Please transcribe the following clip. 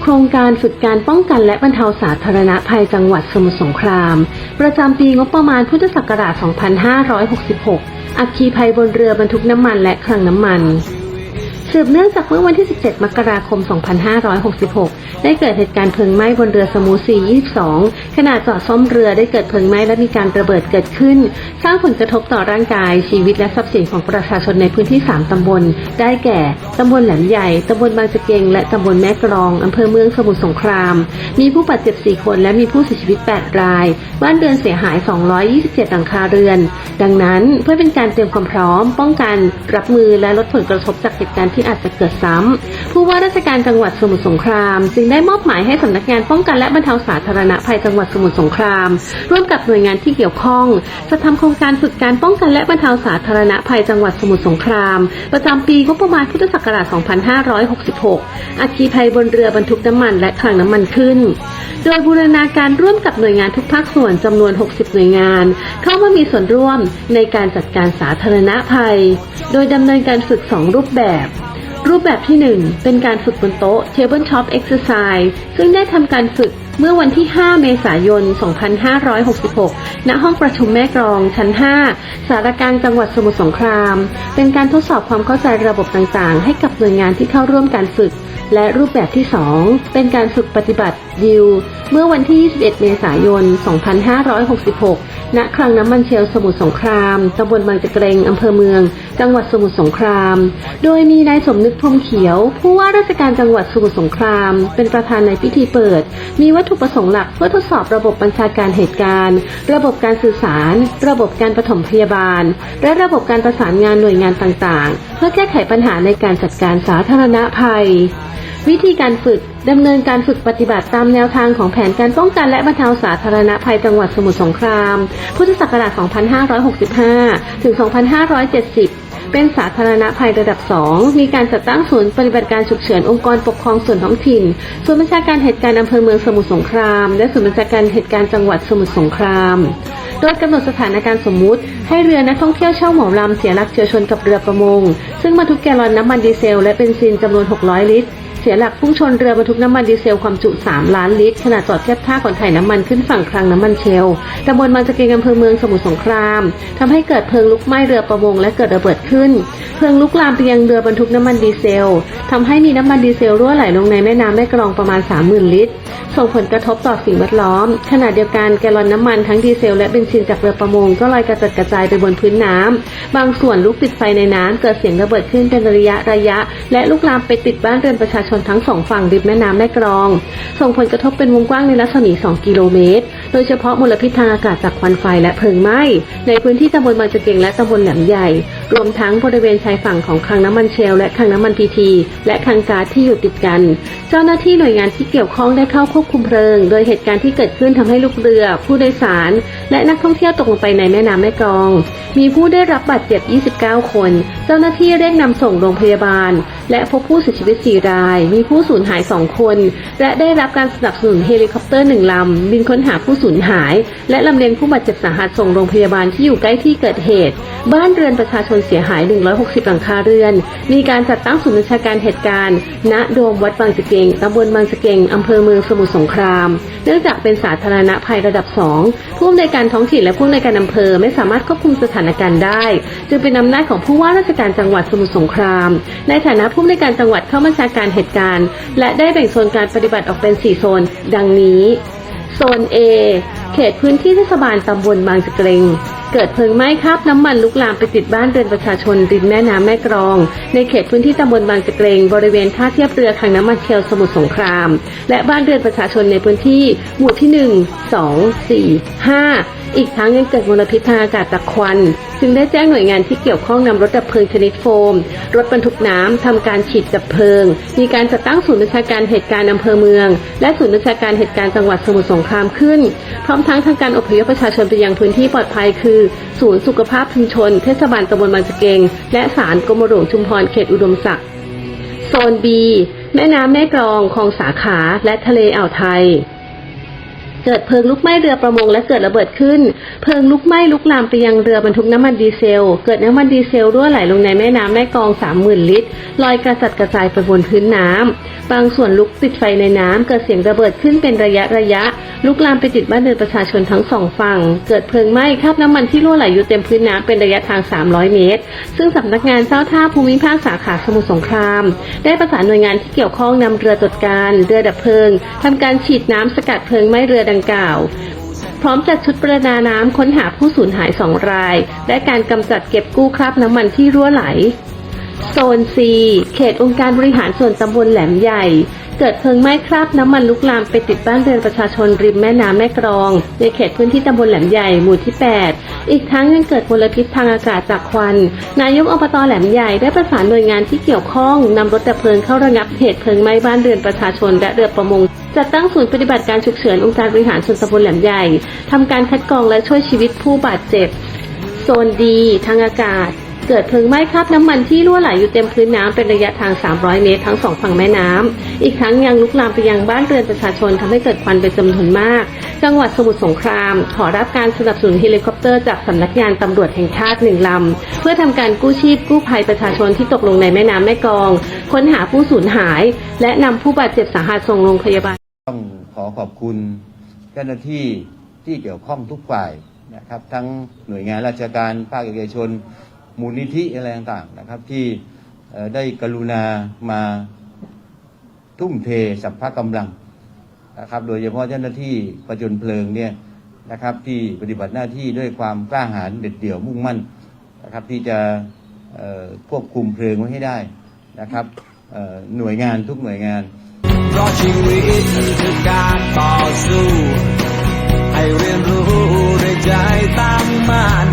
โครงการฝึกการป้องกันและบรรเทาสาธารณภัยจังหวัดสมุทรสงคราม ประจำปีงบประมาณพุทธศักราช 2566 อัคคีภัยบนเรือบรรทุกน้ำมันและคลังน้ำมันสืบเนื่องจากเมื่อวันที่ 17 มกราคม 2566 ได้เกิดเหตุการณ์เพลิงไหม้บนเรือสมูซี 22 ขณะจอดซ่อมเรือได้เกิดเพลิงไหม้และมีการระเบิดเกิดขึ้นสร้างผลกระทบต่อร่างกาย ชีวิตและทรัพย์สินของประชาชนในพื้นที่ 3 ตำบล ได้แก่ ตำบลแหลมใหญ่ ตำบลบางสะเกง และตำบลแม่กรอง อำเภอเมืองสมุทรสงคราม มีผู้บาดเจ็บ 4 คนและมีผู้เสียชีวิต 8 ราย บ้านเรือนเสียหาย 227 หลังคาเรือน ดังนั้นเพื่อเป็นการเตรียมความพร้อม ป้องกัน รับมือและลดผลกระทบจากเหตุการณ์ที่อาจจะเกิดซ้ำ ผู้ว่าราชการจังหวัดสมุทรสงคราม จึงได้มอบหมายให้สำนักงานป้องกันและบรรเทาสาธารณภัยจังหวัดสมุทรสงคราม ร่วมกับหน่วยงานที่เกี่ยวข้องจะทำโครงการฝึกการป้องกันและบรรเทาสาธารณภัยจังหวัดสมุทรสงคราม ประจำปีงบประมาณพุทธศักราช 2566 อาคีภัยบนเรือบรรทุกน้ำมันและคลังน้ำมันขึ้น โดยบูรณาการร่วมกับหน่วยงานทุกภาคส่วนจำนวน 60 หน่วยงาน เข้ามามีส่วนร่วมในการจัดการสาธารณภัย โดยดำเนินการฝึก 2 รูปแบบ รูปแบบที่ 1 เป็นการฝึกบนโต๊ะ Tabletop Exercise ซึ่งได้ทำการฝึกเมื่อวันที่ 5 เมษายน 2566 ณ ห้องประชุมแม่กรองชั้น 5 สารกางจังหวัดสมุทรสงคราม เป็นการทดสอบความเข้าใจระบบต่างๆ ให้กับหน่วยงานที่เข้าร่วมการฝึก และรูปแบบที่ 2 เป็นการฝึกปฏิบัติยิวเมื่อวันที่ 21 เมษายน 2566 ณ คลังน้ำมันเชลสมุทรสงคราม ตำบลบางจะเกรง อำเภอเมือง จังหวัดสมุทรสงคราม โดยมีนายสมนึกพรมเขียว ผู้ว่าราชการจังหวัดสมุทรสงคราม เป็นประธานในพิธีเปิด มีวัตถุประสงค์หลักเพื่อทดสอบระบบบัญชาการเหตุการณ์ ระบบการสื่อสาร ระบบการปฐมพยาบาล และระบบการประสานงานหน่วยงานต่างๆ เพื่อแก้ไขปัญหาในการจัดการสาธารณภัย วิธีการฝึกดำเนินการฝึกปฏิบัติตามแนวทางของแผนการป้องกันและบรรเทาสาธารณภัยจังหวัดสมุทรสงคราม พุทธศักราช 2565 ถึง 2570 เป็นสาธารณภัยระดับ 2 มีการจัดตั้งศูนย์ปฏิบัติการฉุกเฉินองค์กรปกครองส่วนท้องถิ่น ศูนย์บัญชาการเหตุการณ์อำเภอเมืองสมุทรสงคราม และศูนย์บัญชาการเหตุการณ์จังหวัดสมุทรสงคราม โดยกำหนดสถานการณ์สมมุติ ให้เรือนักท่องเที่ยวเช่าเหมาลำเสียหลักเฉียวชนกับเรือประมง ซึ่งบรรทุกแกลลอนน้ำมันดีเซล และเบนซินจำนวน 600 ลิตร เสียหลักพุ่งชนเรือบรรทุกน้ำมันดีเซลความจุ 3 ล้านลิตรขณะจอดเทียบท่าขนถ่ายน้ำมันขึ้นฝั่งคลังน้ำมันเชลตำบลบางจะเกงอำเภอเมืองสมุทรสงครามทำให้เกิดเพลิงลุกไหม้เรือประมงและเกิดระเบิดขึ้น เพลิงลุกลามไปยังเรือบรรทุกน้ำมันดีเซลทำให้มีน้ำมันดีเซลรั่วไหลลงในแม่น้ำแม่กลองประมาณ 30,000 ลิตร ส่งผลกระทบต่อสิ่งแวดล้อม ขณะเดียวกันแกลลอนน้ำมันทั้งดีเซลและเบนซินจากเรือประมงก็ลอยกระจัดกระจายไปบนพื้นน้ำบางส่วนลุกติดไฟในน้ำเกิดเสียงระเบิดขึ้นเป็นระยะระยะ และลุกลามไปติดบ้านเรือนประชาชชนทั้งสองฝั่งริมแม่น้ำแม่กรอง ส่งผลกระทบเป็นวงกว้างในรัศมี 2 กิโลเมตร โดยเฉพาะมลพิษทางอากาศจากควันไฟและเพลิงไหม้ในพื้นที่ตำบลบางจะเก่งและตำบลแหลมใหญ่ รวมทั้งบริเวณชายฝั่งของคลังน้ำมันเชล และคลังน้ำมันพีทีและคลังก๊าซที่อยู่ติดกัน เจ้าหน้าที่หน่วยงานที่เกี่ยวข้องได้เข้าควบคุมเพลิง โดยเหตุการณ์ที่เกิดขึ้นทำให้ลูกเรือ ผู้โดยสาร และนักท่องเที่ยวตกลงไปในแม่น้ำแม่กอง มีผู้ได้รับบาดเจ็บ 29 คน เจ้าหน้าที่เร่งนำส่งโรงพยาบาล และพบผู้เสียชีวิต 4 ราย มีผู้สูญหาย 2 คน และได้รับการสนับสนุนเฮลิคอปเตอร์หนึ่งลำบินค้นหาผู้สูญหาย และลำเลียงผู้บาดเจ็บสาหัสส่งโรงพยาบาลที่อยู่ใกล้ที่เกิดเหตุ บ้านเรือนประชาชนเสียหาย 160 หลังคาเรือน มีการจัดตั้งศูนย์บัญชาการเหตุการณ์ ณ โดมวัดบางสะเกงตำบลบางสะเกงอำเภอเมืองสมุทรสงคราม เนื่องจากเป็นสาธารณภัยระดับ 2 ผู้อำนวยการท้องถิ่นและผู้อำนวยการอำเภอไม่สามารถควบคุมสถานการณ์ได้ จึงเป็นอำนาจของผู้ว่าราชการจังหวัดสมุทรสงคราม ในฐานะผู้อำนวยการจังหวัดเข้าบัญชาการเหตุการณ์ และได้แบ่งโซนการปฏิบัติออกเป็น 4 โซน ดังนี้ โซน A เขตพื้นที่เทศบาลตำบลบางสะเกง เกิดเพลิงไหม้คราบน้ำมันลุกลามไปติดบ้านเรือนประชาชนริมแม่น้ำแม่กรอง ในเขตพื้นที่ตำบลบางตะเกรงบริเวณท่าเทียบเรือคลังน้ำมันเชลสมุทรสงคราม และบ้านเรือนประชาชนในพื้นที่หมู่ที่ 1 2 4 5 อีกทั้งยังเกิดมลพิษทางอากาศจากควัน จึงได้แจ้งหน่วยงานที่เกี่ยวข้องนำรถดับเพลิงชนิดโฟม รถบรรทุกน้ำทำการฉีดดับเพลิง มีการจัดตั้งศูนย์บัญชาการเหตุการณ์อำเภอเมือง และศูนย์บัญชาการเหตุการณ์จังหวัดสมุทรสงครามขึ้น พร้อมทั้งทางการอพยพประชาชนไปยังพื้นที่ปลอดภัยคือ ศูนย์สุขภาพชุมชน เทศบาลตำบลบางสะเกง และศาลกรมหลวงชุมพรเขตอุดมศักดิ์โซน B แม่น้ำแม่กลองคลองสาขาและทะเลอ่าวไทย เกิดเพลิงลุกไหม้เรือประมงและเกิดระเบิดขึ้น เพลิงลุกไหม้ลุกลามไปยังเรือบรรทุกน้ำมันดีเซล เกิดน้ำมันดีเซลรั่วไหลลงในแม่น้ำแม่กอง 30,000 ลิตร ลอยกระจัดกระจายไปบนพื้นน้ำ บางส่วนลุกติดไฟในน้ำ เกิดเสียงระเบิดขึ้นเป็นระยะระยะ ลุกลามไปติดบ้านเรือนประชาชนทั้งสองฝั่ง เกิดเพลิงไหม้คราบน้ำมันที่รั่วไหลอยู่เต็มพื้นน้ำเป็นระยะทาง 300 เมตร ซึ่งสำนักงานเจ้าท่าภูมิภาคสาขาสมุทรสงคราม ได้ประสานหน่วยงานที่เกี่ยวข้องนำเรือตรวจการ เรือดับเพลิงทำการฉีดน้ำสกัดเพลิงไหม้เรือดังกล่าว พร้อมจัดชุดประดาน้ำค้นหาผู้สูญหายสองราย และการกำจัดเก็บกู้คราบน้ำมันที่รั่วไหล โซน C เขตองค์การบริหารส่วนตำบลแหลมใหญ่ เกิดเพลิงไหม้คราบน้ำมันลุกลามไปติดบ้านเรือนประชาชนริมแม่น้ำแม่กรอง ในเขตพื้นที่ตำบลแหลมใหญ่หมู่ที่ 8 อีกทั้งยังเกิดมลพิษทางอากาศจากควัน นายกอบตแหลมใหญ่ได้ประสานหน่วยงานที่เกี่ยวข้องนำรถดับเพลิงเข้าระงับเหตุเพลิงไหม้บ้านเรือนประชาชนและเรือประมงจัดตั้งศูนย์ปฏิบัติการฉุกเฉินองค์การบริหารส่วนตำบลแหลมใหญ่ทำการคัดกรองและช่วยชีวิตผู้บาดเจ็บ โซนดีทางอากาศ เกิดเพลิงไหม้คราบน้ำมันที่รั่วไหลอยู่เต็มพื้นน้ำเป็นระยะทาง 300 เมตรทั้งสองฝั่งแม่น้ำอีกทั้งยังลุกลามไปยังบ้านเรือนประชาชนทำให้เกิดควันเป็นจำนวนมาก จังหวัดสมุทรสงคราม ขอรับการสนับสนุนเฮลิคอปเตอร์จากสำนักงานตำรวจแห่งชาติหนึ่งลำเพื่อทำการกู้ชีพกู้ภัยประชาชนที่ตกลงในแม่น้ำแม่กอง ค้นหาผู้สูญหาย และนำผู้บาดเจ็บสาหัสส่งโรงพยาบาลต้องขอขอบคุณเจ้าหน้าที่ที่เกี่ยวข้องทุกฝ่ายนะครับทั้งหน่วยงานราชการภาคเอกชน มูลนิธิอะไรต่างๆนะครับ ที่ได้กรุณามาทุ่มเทสัพพะกำลังนะครับ โดยเฉพาะเจ้าหน้าที่ประจนเพลิงเนี่ยนะครับ ที่ปฏิบัติหน้าที่ด้วยความกล้าหาญเด็ดเดี่ยวมุ่งมั่นนะครับ ที่จะควบคุมเพลิงไว้ให้ได้นะครับหน่วยงานทุกหน่วยงานเพราะชีวิตคือการต่อสู้ ให้เรียนรู้ด้วยใจตั้งมั่น